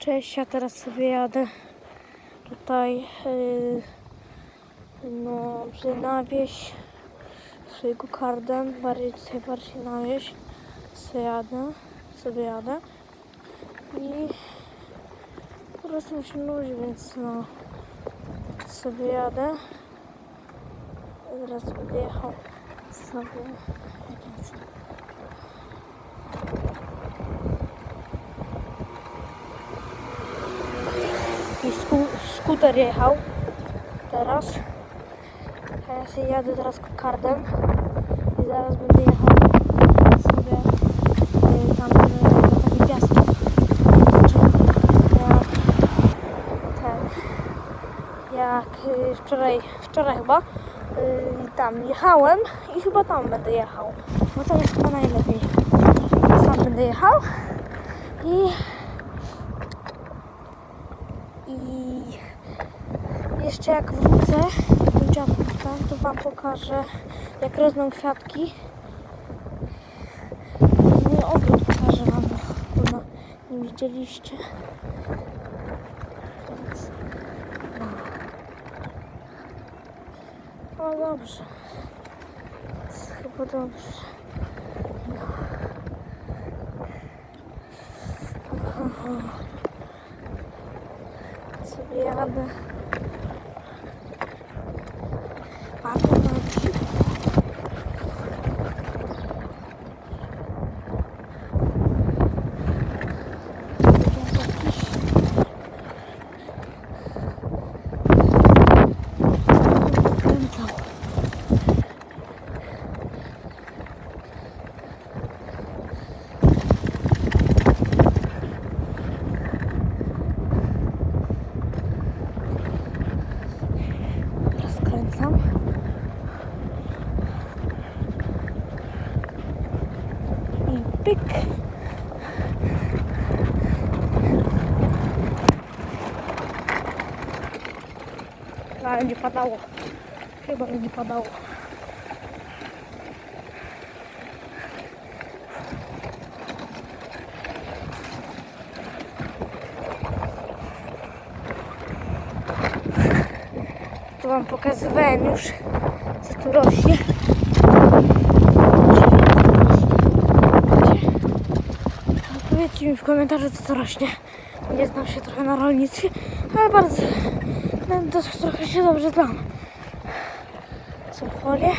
Cześć, ja teraz sobie jadę tutaj yy, no, na wieś swojego kardem, bardziej tutaj bardziej na wieś sobie jadę, sobie jadę i po prostu mi się więc no sobie jadę. Zaraz będę jechał sobie. Więc... I sku skuter jechał teraz. A ja sobie jadę teraz kardem i zaraz będę jechał sobie y, tam piaski. Znaczy, jak ten, jak y, wczoraj, wczoraj chyba y, tam jechałem i chyba tam będę jechał. Bo tam jest chyba najlepiej. Tam będę jechał i jeszcze jak wrócę do dziadka, to Wam pokażę jak rosną kwiatki. Mój ogród pokażę Wam, bo no, nie widzieliście. No. O dobrze. Więc chyba dobrze. No. sobie jadę. Bardzo dobrze. Skręcał. Teraz skręcam. I pyk. Ale będzie padało. Chyba będzie padało. To wam pokazywałem już, co tu rośnie. Powiedzcie mi w komentarzu, co tu rośnie. Nie znam się trochę na rolnictwie, ale bardzo, no, to trochę się dobrze znam. Są folie.